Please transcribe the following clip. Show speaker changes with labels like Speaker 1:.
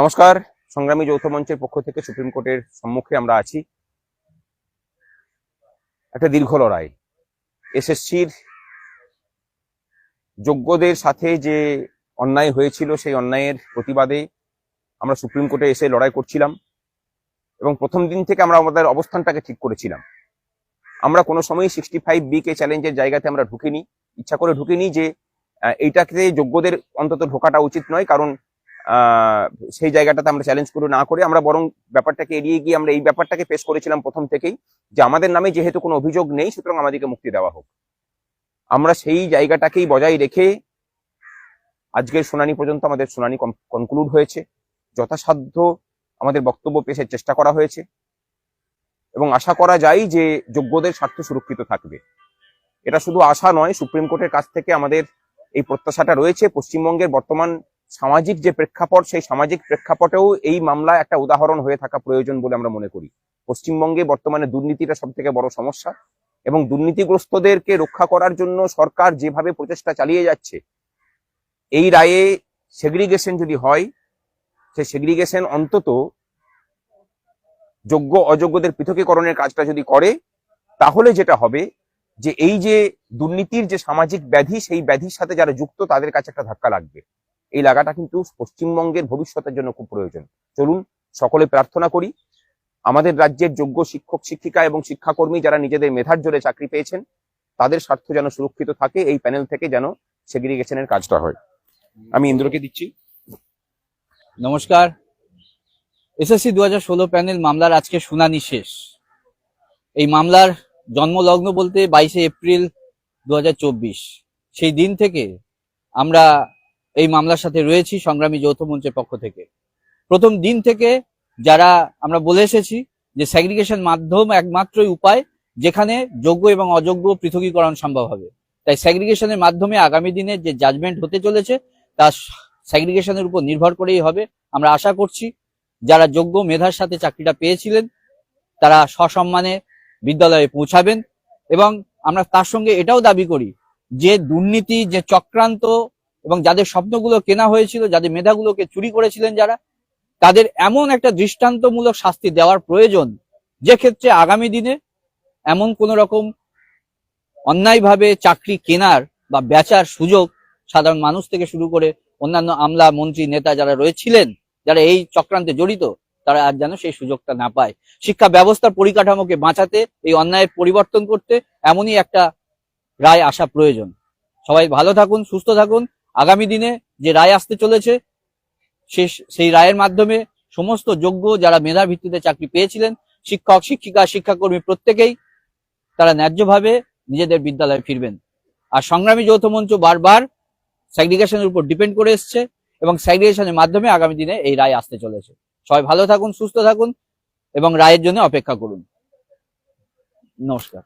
Speaker 1: নমস্কার, সংগ্রামী যৌথ মঞ্চের পক্ষ থেকে সুপ্রিম কোর্টের সম্মুখে আমরা আছি। একটা দীর্ঘ লড়াই। এসএসসির যোগ্যদের সাথে যে অন্যায় হয়েছিল, সেই অন্যায়ের প্রতিবাদে আমরা সুপ্রিম কোর্টে এসে লড়াই করছিলাম এবং প্রথম দিন থেকে আমরা আমাদের অবস্থানটাকে ঠিক করেছিলাম। আমরা কোনো সময় সিক্সটি ফাইভ বি কে চ্যালেঞ্জের জায়গাতে আমরা ঢুকিনি। ইচ্ছা করে ঢুকিনি যে এইটাকে যোগ্যদের অন্তত ঢোকাটা উচিত নয়, কারণ সেই জায়গাটাতে আমরা চ্যালেঞ্জ করে না করে আমরা বরং ব্যাপারটাকে এড়িয়ে গিয়ে আমরা এই ব্যাপারটাকে পেশ করেছিলাম প্রথম থেকেই যে আমাদের নামে যেহেতু কোনো অভিযোগ নেই, সুতরাং আমাদেরকে মুক্তি দেওয়া হোক। আমরা সেই জায়গাটাকেই বজায় রেখে আজকের শুনানি পর্যন্ত আমাদের শুনানি কনক্লুড হয়েছে। যথাসাধ্য আমাদের বক্তব্য পেশের চেষ্টা করা হয়েছে। এবং আশা করা যায় যে যোগ্যদের স্বার্থ সুরক্ষিত থাকবে। এটা শুধু আশা নয়, সুপ্রিম কোর্টের কাছ থেকে আমাদের এই প্রত্যাশাটা রয়েছে। পশ্চিমবঙ্গের বর্তমান সামাজিক যে প্রেক্ষাপট, সেই সামাজিক প্রেক্ষাপটেও এই মামলা একটা উদাহরণ হয়ে থাকা প্রয়োজন বলে আমরা মনে করি। পশ্চিমবঙ্গে বর্তমানে দুর্নীতিটা সব থেকে বড় সমস্যা এবং দুর্নীতিগ্রস্তদেরকে রক্ষা করার জন্য সরকার যেভাবে প্রচেষ্টা চালিয়ে যাচ্ছে, এই রায়ে সেগ্রিগেশন যদি হয় সেই সেগ্রিগেশন অন্তত যোগ্য অযোগ্যদের পৃথকীকরণের কাজটা যদি করে, তাহলে যেটা হবে যে এই যে দুর্নীতির যে সামাজিক ব্যাধি, সেই ব্যাধির সাথে যারা যুক্ত, তাদের কাছে একটা ধাক্কা লাগবে। এই লাগাটা কিন্তু পশ্চিমবঙ্গের ভবিষ্যতের জন্য খুব প্রয়োজন। চলুন, সকলে প্রার্থনা করি, আমাদের রাজ্যের যোগ্য শিক্ষক, শিক্ষিকা এবং শিক্ষাকর্মী যারা নিজেদের মেধার জোরে চাকরি পেয়েছেন, তাদের স্বার্থ যেন সুরক্ষিত থাকে, এই প্যানেল থেকে যেন সেগ্রিগেশনের কাজটা হয়। আমি ইন্দ্রকে দিচ্ছি।
Speaker 2: নমস্কার। এসএসসি দু হাজার ষোলো প্যানেল মামলার আজকে শুনানি শেষ। এই মামলার জন্মলগ্ন বলতে বাইশে এপ্রিল দু হাজার চব্বিশ। সেই দিন থেকে আমরা এই মামলার সাথে রয়েছি সংগ্রামী যৌথ মঞ্চের পক্ষ থেকে। প্রথম দিন থেকে যারা আমরা বলে এসেছি যে স্যাগ্রিগেশন মাধ্যম একমাত্রই উপায় যেখানে যোগ্য এবং অযোগ্য পৃথকীকরণ সম্ভব হবে। তাই স্যাগ্রিগেশনের মাধ্যমে আগামী দিনে যে জাজমেন্ট হতে চলেছে, তা সেগ্রিগেশনের উপর নির্ভর করেই হবে। আমরা আশা করছি যারা যোগ্য মেধার সাথে চাকরিটা পেয়েছিলেন, তারা সসম্মানে বিদ্যালয়ে পৌঁছাবেন এবং আমরা তার সঙ্গে এটাও দাবি করি যে দুর্নীতি, যে চক্রান্ত এবং যাদের স্বপ্নগুলো কেনা হয়েছিল, যাদের মেধাগুলোকে চুরি করেছিলেন যারা, তাদের এমন একটা দৃষ্টান্তমূলক শাস্তি দেওয়ার প্রয়োজন যে ক্ষেত্রে আগামী দিনে এমন কোন রকম অন্যায়ভাবে চাকরি কেনার বা বেচার সুযোগ সাধারণ মানুষ থেকে শুরু করে অন্যান্য আমলা, মন্ত্রী, নেতা যারা রয়েছিলেন, যারা এই চক্রান্তে জড়িত, তারা আর যেন সেই সুযোগটা না পায়। শিক্ষা ব্যবস্থার পরিকাঠামোকে বাঁচাতে, এই অন্যায়ের পরিবর্তন করতে এমনই একটা রায় আসা প্রয়োজন। সবাই ভালো থাকুন, সুস্থ থাকুন। আগামী দিনে যে রায় আসতে চলেছে, সে সেই রায়ের মাধ্যমে সমস্ত যোগ্য যারা মেধা ভিত্তিতে চাকরি পেয়েছিলেন, শিক্ষক, শিক্ষিকা, শিক্ষাকর্মী প্রত্যেকেই তারা ন্যায্যভাবে নিজেদের বিদ্যালয়ে ফিরবেন। আর সংগ্রামী যৌথ মঞ্চ বারবার সেগ্রিগেশনের উপর ডিপেন্ড করে এসছে এবং সেগ্রিগেশনের মাধ্যমে আগামী দিনে এই রায় আসতে চলেছে। সবাই ভালো থাকুন, সুস্থ থাকুন এবং রায়ের জন্য অপেক্ষা করুন। নমস্কার।